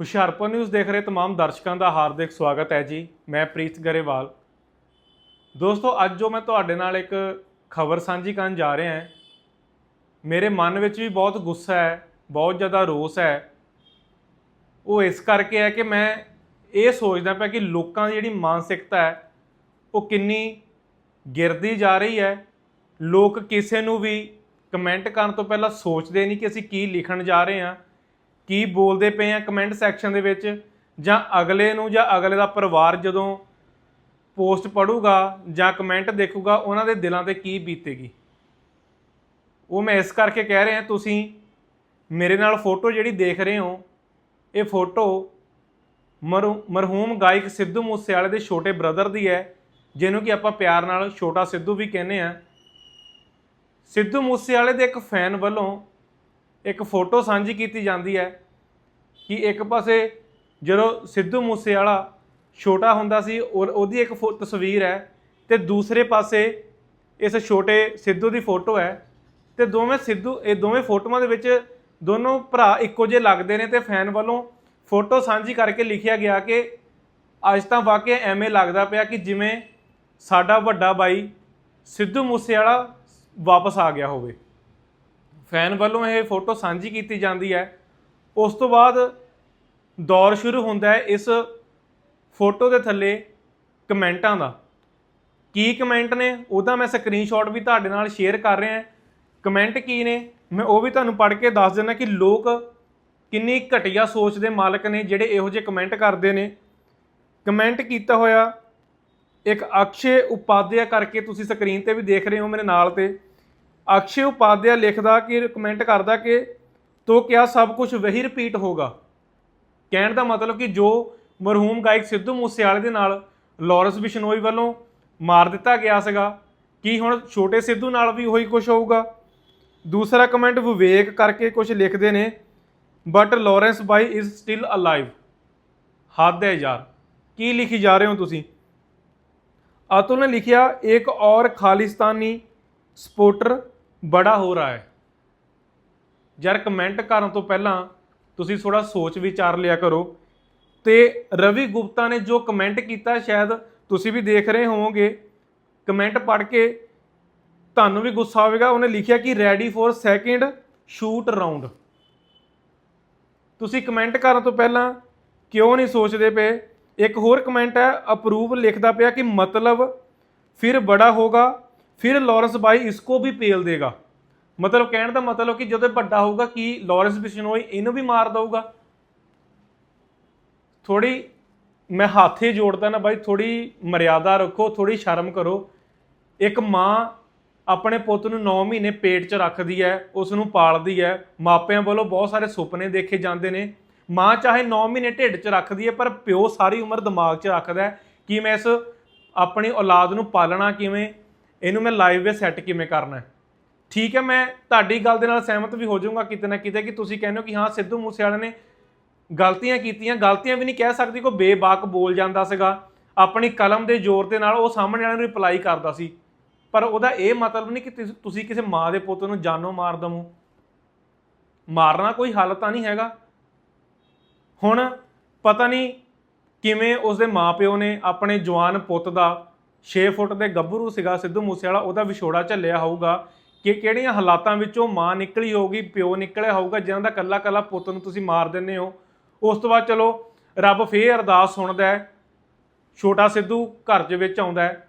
Hoshiarpur news ਦੇਖ ਰਹੇ तमाम ਦਰਸ਼ਕਾਂ ਦਾ ਹਾਰਦਿਕ ਸਵਾਗਤ ਹੈ ਜੀ ਮੈਂ ਪ੍ਰੀਤ ਗਰੇਵਾਲ ਦੋਸਤੋ ਅੱਜ ਜੋ ਮੈਂ ਤੁਹਾਡੇ ਨਾਲ ਇੱਕ ਖਬਰ ਸਾਂਝੀ ਕਰਨ ਜਾ ਰਿਹਾ ਹਾਂ ਮੇਰੇ ਮਨ ਵਿੱਚ ਵੀ ਬਹੁਤ ਗੁੱਸਾ ਹੈ ਬਹੁਤ ਜ਼ਿਆਦਾ ਰੋਸ ਹੈ ਉਹ ਇਸ ਕਰਕੇ ਹੈ ਕਿ ਮੈਂ ਇਹ ਸੋਚਦਾ ਪਿਆ ਕਿ ਲੋਕਾਂ ਦੀ ਜਿਹੜੀ ਮਾਨਸਿਕਤਾ ਹੈ ਉਹ ਕਿੰਨੀ ਗਿਰਦੀ ਜਾ ਰਹੀ ਹੈ ਲੋਕ ਕਿਸੇ ਨੂੰ ਵੀ ਕਮੈਂਟ ਕਰਨ ਤੋਂ ਪਹਿਲਾਂ ਸੋਚਦੇ ਨਹੀਂ ਕਿ ਅਸੀਂ ਕੀ ਲਿਖਣ ਜਾ ਰਹੇ ਹਾਂ ਕੀ ਬੋਲਦੇ ਪਏ ਆ ਕਮੈਂਟ ਸੈਕਸ਼ਨ ਦੇ ਵਿੱਚ? ਜਾਂ ਅਗਲੇ ਨੂੰ ਜਾਂ ਅਗਲੇ ਦਾ ਪਰਿਵਾਰ ਜਦੋਂ ਪੋਸਟ ਪੜੂਗਾ ਜਾਂ ਕਮੈਂਟ ਦੇਖੂਗਾ, ਉਹਨਾਂ ਦੇ ਦਿਲਾਂ ਤੇ ਕੀ ਬੀਤੇਗੀ? ਉਹ ਮੈਂ ਇਸ ਕਰਕੇ ਕਹਿ ਰਿਹਾ, ਤੁਸੀਂ ਮੇਰੇ ਨਾਲ ਫੋਟੋ ਜਿਹੜੀ ਦੇਖ ਰਹੇ ਹੋ, ਇਹ ਫੋਟੋ ਮਰੂ- ਮਰਹੂਮ ਗਾਇਕ ਸਿੱਧੂ ਮੂਸੇਵਾਲੇ ਦੇ ਛੋਟੇ ਬ੍ਰਦਰ ਦੀ ਹੈ, ਜਿਹਨੂੰ ਕਿ ਆਪਾਂ ਪਿਆਰ ਨਾਲ ਛੋਟਾ ਸਿੱਧੂ ਵੀ ਕਹਿੰਦੇ ਆ ਸਿੱਧੂ ਮੂਸੇਵਾਲੇ ਦੇ ਇੱਕ ਫੈਨ ਵੱਲੋਂ ਇੱਕ ਫੋਟੋ ਸਾਂਝੀ ਕੀਤੀ ਜਾਂਦੀ ਹੈ ਕਿ ਇੱਕ ਪਾਸੇ ਜਦੋਂ ਸਿੱਧੂ ਮੂਸੇਵਾਲਾ ਛੋਟਾ ਹੁੰਦਾ ਸੀ ਔਰ ਉਹਦੀ ਇੱਕ ਫੋ- ਤਸਵੀਰ ਹੈ ਤੇ ਦੂਸਰੇ ਪਾਸੇ ਇਸ ਛੋਟੇ ਸਿੱਧੂ ਦੀ ਫੋਟੋ ਹੈ ਤੇ ਦੋਵੇਂ ਸਿੱਧੂ, ਇਹ ਦੋਵੇਂ ਫੋਟੋਆਂ ਦੇ ਵਿੱਚ ਦੋਨੋਂ ਭਰਾ ਇੱਕੋ ਜਿਹੇ ਲੱਗਦੇ ਨੇ ਤੇ ਫੈਨ ਵੱਲੋਂ ਫੋਟੋ ਸਾਂਝੀ ਕਰਕੇ ਲਿਖਿਆ ਗਿਆ ਕਿ ਅੱਜ ਤਾਂ ਵਾਕਿਆ ਐਵੇਂ ਲੱਗਦਾ ਪਿਆ ਕਿ ਜਿਵੇਂ ਸਾਡਾ ਵੱਡਾ ਬਾਈ ਸਿੱਧੂ ਮੂਸੇਵਾਲਾ ਵਾਪਸ ਆ ਗਿਆ ਹੋਵੇ। ਫੈਨ ਵੱਲੋਂ ਇਹ ਫੋਟੋ ਸਾਂਝੀ ਕੀਤੀ ਜਾਂਦੀ ਹੈ। ਉਸ ਤੋਂ ਬਾਅਦ ਦੌਰ ਸ਼ੁਰੂ ਹੁੰਦਾ ਹੈ ਇਸ ਫੋਟੋ ਦੇ ਥੱਲੇ ਕਮੈਂਟਾਂ ਦਾ। ਕੀ ਕਮੈਂਟ ਨੇ ਉਹਦਾ ਮੈਂ ਸਕਰੀਨਸ਼ਾਟ ਵੀ ਤੁਹਾਡੇ ਨਾਲ ਸ਼ੇਅਰ ਕਰ ਰਿਹਾ ਹਾਂ। ਕਮੈਂਟ ਕੀ ਨੇ? ਮੈਂ ਉਹ ਵੀ ਤੁਹਾਨੂੰ ਪੜ੍ਹ ਕੇ ਦੱਸ ਦਿੰਦਾ ਕਿ ਲੋਕ ਕਿੰਨੀ ਘਟੀਆ ਸੋਚ ਦੇ ਮਾਲਕ ਨੇ ਜਿਹੜੇ ਇਹੋ ਜਿਹੇ ਕਮੈਂਟ ਕਰਦੇ ਨੇ। ਕਮੈਂਟ ਕੀਤਾ ਹੋਇਆ ਇੱਕ ਅਕਸ਼ੇ ਉਪਾਧਿਆ ਕਰਕੇ ਤੁਸੀਂ ਸਕਰੀਨ ਤੇ ਵੀ ਦੇਖ ਰਹੇ ਹੋ ਮੇਰੇ ਨਾਲ ਤੇ। ਅਕਸ਼ੇ ਉਪਾਧਿਆ ਲਿਖਦਾ ਕਿ ਕਮੈਂਟ ਕਰਦਾ ਕਿ ਤੋ ਕਿਆ ਸਭ ਕੁਝ ਵਹੀ ਰਿਪੀਟ ਹੋਗਾ ਕਹਿਣ ਦਾ ਮਤਲਬ ਕਿ ਜੋ ਮਰਹੂਮ ਗਾਇਕ ਸਿੱਧੂ ਮੂਸੇਵਾਲੇ ਦੇ ਨਾਲ ਲਾਰੈਂਸ ਬਿਸ਼ਨੋਈ ਵੱਲੋਂ ਮਾਰ ਦਿੱਤਾ ਗਿਆ ਸੀਗਾ, ਕੀ ਹੁਣ ਛੋਟੇ ਸਿੱਧੂ ਨਾਲ ਵੀ ਉਹੀ ਕੁਝ ਹੋਊਗਾ? ਦੂਸਰਾ ਕਮੈਂਟ ਵਿਵੇਕ ਕਰਕੇ ਕੁਝ ਲਿਖਦੇ ਨੇ ਬਟ ਲਾਰੈਂਸ ਬਾਈ ਇਜ਼ ਸਟਿਲ ਅਲਾਈਵ ਹੱਦ ਹੈ ਯਾਰ, ਕੀ ਲਿਖੀ ਜਾ ਰਹੇ ਹੋ ਤੁਸੀਂ? ਅਤੁਲ ਨੇ ਲਿਖਿਆ, ਇੱਕ ਔਰ ਖਾਲਿਸਤਾਨੀ ਸਪੋਰਟਰ ਬੜਾ ਹੋ ਰਹਾ ਹੈ। ਯਾਰ ਕਮੈਂਟ ਕਰਨ ਤੋਂ ਪਹਿਲਾਂ ਤੁਸੀਂ ਥੋੜਾ ਸੋਚ ਵਿਚਾਰ ਲਿਆ ਕਰੋ। ਤੇ ਰਵੀ ਗੁਪਤਾ ਨੇ ਜੋ ਕਮੈਂਟ ਕੀਤਾ, ਸ਼ਾਇਦ ਤੁਸੀਂ ਵੀ ਦੇਖ ਰਹੇ ਹੋਵੋਗੇ। ਕਮੈਂਟ ਪੜ੍ਹ ਕੇ ਤੁਹਾਨੂੰ ਵੀ ਗੁੱਸਾ ਆਵੇਗਾ। ਉਹਨੇ ਲਿਖਿਆ ਕਿ ready for second shoot round ਤੁਸੀਂ ਕਮੈਂਟ ਕਰਨ ਤੋਂ ਪਹਿਲਾਂ ਕਿਉਂ ਨਹੀਂ ਸੋਚਦੇ ਪਏ? ਇੱਕ ਹੋਰ ਕਮੈਂਟ ਹੈ ਅਪਰੂਵ ਲਿਖਦਾ ਪਿਆ ਕਿ ਮਤਲਬ ਫਿਰ ਬੜਾ ਹੋਗਾ। ਫਿਰ ਲਾਰੈਂਸ ਬਾਈ ਇਸਕੋ ਵੀ ਪੇਲ ਦੇਗਾ। ਮਤਲਬ ਕਹਿਣ ਦਾ ਮਤਲਬ ਕਿ ਜਦੋਂ ਵੱਡਾ ਹੋਊਗਾ ਕਿ ਲਾਰੈਂਸ ਬਿਸ਼ਨੋਈ ਇਹਨੂੰ ਵੀ ਮਾਰ ਦਊਗਾ। ਥੋੜੀ ਮੈਂ ਹੱਥੇ ਜੋੜਦਾ ਨਾ ਬਾਈ ਥੋੜੀ ਮਰਿਆਦਾ ਰੱਖੋ ਥੋੜੀ ਸ਼ਰਮ ਕਰੋ। ਇੱਕ ਮਾਂ ਆਪਣੇ ਪੁੱਤ ਨੂੰ 9 ਮਹੀਨੇ ਪੇਟ 'ਚ ਰੱਖਦੀ ਹੈ ਉਸ ਨੂੰ ਪਾਲਦੀ ਹੈ, ਮਾਪਿਆਂ ਵੱਲੋਂ ਬਹੁਤ ਸਾਰੇ ਸੁਪਨੇ ਦੇਖੇ ਜਾਂਦੇ ਨੇ। ਮਾਂ ਚਾਹੇ 9 ਮਹੀਨੇ ਢਿੱਡ 'ਚ ਰੱਖਦੀ ਹੈ, ਪਰ ਪਿਓ ਸਾਰੀ ਉਮਰ ਦਿਮਾਗ 'ਚ ਰੱਖਦਾ ਹੈ ਕਿ ਮੈਂ ਇਸ ਆਪਣੀ ਔਲਾਦ ਨੂੰ ਪਾਲਣਾ ਕਿਵੇਂ ਇਹਨੂੰ ਮੈਂ ਲਾਈਵ ਵੇ ਸੈੱਟ ਕਿਵੇਂ ਕਰਨਾ ਠੀਕ ਹੈ, ਮੈਂ ਤੁਹਾਡੀ ਗੱਲ ਦੇ ਨਾਲ ਸਹਿਮਤ ਵੀ ਹੋ ਜਾਊਂਗਾ ਕਿਤੇ ਨਾ ਕਿਤੇ ਕਿ ਤੁਸੀਂ ਕਹਿੰਦੇ ਹੋ ਕਿ ਹਾਂ, ਸਿੱਧੂ ਮੂਸੇਵਾਲੇ ਨੇ ਗਲਤੀਆਂ ਕੀਤੀਆਂ। ਗਲਤੀਆਂ ਵੀ ਨਹੀਂ ਕਹਿ ਸਕਦੀ ਕੋਈ ਬੇਬਾਕ ਬੋਲ ਜਾਂਦਾ ਸੀਗਾ। ਆਪਣੀ ਕਲਮ ਦੇ ਜ਼ੋਰ ਦੇ ਨਾਲ ਉਹ ਸਾਹਮਣੇ ਵਾਲਿਆਂ ਨੂੰ ਰਿਪਲਾਈ ਕਰਦਾ ਸੀ। ਪਰ ਉਹਦਾ ਇਹ ਮਤਲਬ ਨਹੀਂ ਕਿ ਤੁਸੀਂ ਕਿਸੇ ਮਾਂ ਦੇ ਪੁੱਤ ਨੂੰ ਜਾਨੋਂ ਮਾਰ ਦਵੋ। ਮਾਰਨਾ ਕੋਈ ਹੱਲ ਤਾਂ ਨਹੀਂ ਹੈਗਾ। ਹੁਣ ਪਤਾ ਨਹੀਂ ਕਿਵੇਂ ਉਸਦੇ ਮਾਪਿਓ ਨੇ ਆਪਣੇ ਜਵਾਨ ਪੁੱਤ ਦਾ 6 ਫੁੱਟ ਦੇ ਗੱਭਰੂ ਸੀਗਾ, ਸਿੱਧੂ ਮੂਸੇਵਾਲਾ, ਉਹਦਾ ਵਿਛੋੜਾ ਝੱਲਿਆ ਹੋਊਗਾ ਕਿ ਕਿਹੜੀਆਂ ਹਾਲਾਤਾਂ ਵਿੱਚੋਂ ਮਾਂ ਨਿਕਲੀ ਹੋਊਗੀ, ਪਿਓ ਨਿਕਲਿਆ ਹੋਊਗਾ, ਜਿਨ੍ਹਾਂ ਦਾ ਕੱਲਾ ਕੱਲਾ ਪੁੱਤ ਨੂੰ ਤੁਸੀਂ ਮਾਰ ਦਿੰਦੇ ਹੋ। ਉਸ ਤੋਂ ਬਾਅਦ ਚਲੋ, ਰੱਬ ਫੇਰ ਅਰਦਾਸ ਸੁਣਦਾ ਹੈ, ਛੋਟਾ ਸਿੱਧੂ ਘਰ ਦੇ ਵਿੱਚ ਆਉਂਦਾ ਹੈ।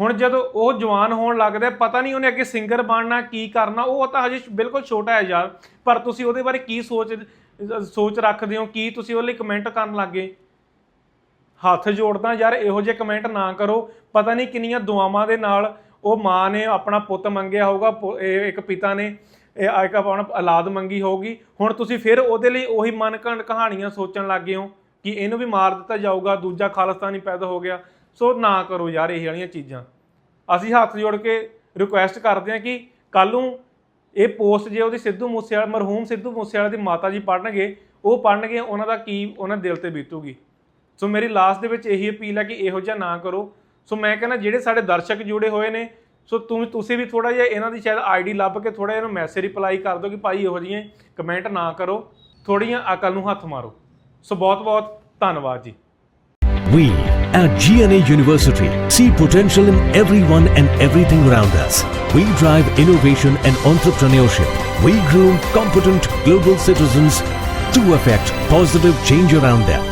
ਹੁਣ ਜਦੋਂ ਉਹ ਜਵਾਨ ਹੋਣ ਲੱਗਦਾ ਪਤਾ ਨਹੀਂ ਉਹਨੇ ਅੱਗੇ ਸਿੰਗਰ ਬਣਨਾ, ਕੀ ਕਰਨਾ, ਉਹ ਤਾਂ ਹਜੇ ਬਿਲਕੁਲ ਛੋਟਾ ਹੈ ਯਾਰ। ਪਰ ਤੁਸੀਂ ਉਹਦੇ ਬਾਰੇ ਕੀ ਸੋਚ ਸੋਚ ਰੱਖਦੇ ਹੋ, ਕੀ ਤੁਸੀਂ ਉਹਦੇ ਲਈ ਕਮੈਂਟ ਕਰਨ ਲੱਗੇ ਹੱਥ ਜੋੜਦਾ, ਯਾਰ ਇਹੋ ਜਿਹੇ ਕਮੈਂਟ ਨਾ ਕਰੋ। ਪਤਾ ਨਹੀਂ ਕਿੰਨੀਆਂ ਦੁਆਵਾਂ ਦੇ ਨਾਲ ਉਹ ਮਾਂ ਨੇ ਆਪਣਾ ਪੁੱਤ ਮੰਗਿਆ ਹੋਊਗਾ, ਪੁ- ਇਹ ਇੱਕ ਪਿਤਾ ਨੇ, ਇਹ ਇੱਕ ਆਪਣਾ ਔਲਾਦ ਮੰਗੀ ਹੋਊਗੀ। ਹੁਣ ਤੁਸੀਂ ਫਿਰ ਉਹਦੇ ਲਈ ਉਹੀ ਮਨਕੰਡ ਕਹਾਣੀਆਂ ਸੋਚਣ ਲੱਗ ਗਏ ਹੋ ਕਿ ਇਹਨੂੰ ਵੀ ਮਾਰ ਦਿੱਤਾ ਜਾਊਗਾ, ਦੂਜਾ ਖਾਲਿਸਤਾਨੀ ਪੈਦਾ ਹੋ ਗਿਆ। ਸੋ ਨਾ ਕਰੋ ਯਾਰ ਇਹ ਵਾਲੀਆਂ ਚੀਜ਼ਾਂ। ਅਸੀਂ ਹੱਥ ਜੋੜ ਕੇ ਰਿਕੁਐਸਟ ਕਰਦੇ ਹਾਂ ਕਿ ਕੱਲ ਨੂੰ ਇਹ ਪੋਸਟ ਜੇ ਉਹਦੀ ਸਿੱਧੂ ਮੂਸੇਵਾਲਾ, ਮਰਹੂਮ ਸਿੱਧੂ ਮੂਸੇਵਾਲਾ ਦੀ ਮਾਤਾ ਜੀ ਪੜਨਗੇ ਉਹ ਪੜਨਗੇ ਉਹਨਾਂ ਦਾ ਕੀ, ਉਹਨਾਂ ਦਿਲ ਤੇ ਬੀਤੂਗੀ। ਸੋ ਮੇਰੀ ਲਾਸਟ ਦੇ ਵਿੱਚ ਇਹੀ ਅਪੀਲ ਹੈ ਕਿ ਇਹੋ ਜਿਹਾ ਨਾ ਕਰੋ ਸੋ ਮੈਂ ਕਹਿੰਦਾ ਜਿਹੜੇ ਸਾਡੇ ਦਰਸ਼ਕ ਜੁੜੇ ਹੋਏ ਨੇ ਸੋ ਤੂੰ ਤੁਸੀਂ ਵੀ ਥੋੜਾ ਜਿਹਾ ਇਹਨਾਂ ਦੀ ਸ਼ਾਇਦ ਆਈਡੀ ਲੱਭ ਕੇ ਥੋੜਾ ਜਿਹਾ ਮੈਸੇਜ ਰਿਪਲਾਈ ਕਰ ਦਿਓ ਕਿ ਭਾਈ ਇਹੋ ਜਿਹੀਆਂ ਕਮੈਂਟ ਨਾ ਕਰੋ ਥੋੜੀਆਂ ਅਕਲ ਨੂੰ ਹੱਥ ਮਾਰੋ ਸੋ ਬਹੁਤ-ਬਹੁਤ ਧੰਨਵਾਦ ਜੀ We at GNA University see potential in everyone and everything around us. We drive innovation and entrepreneurship. We groom competent global citizens to affect positive change around them.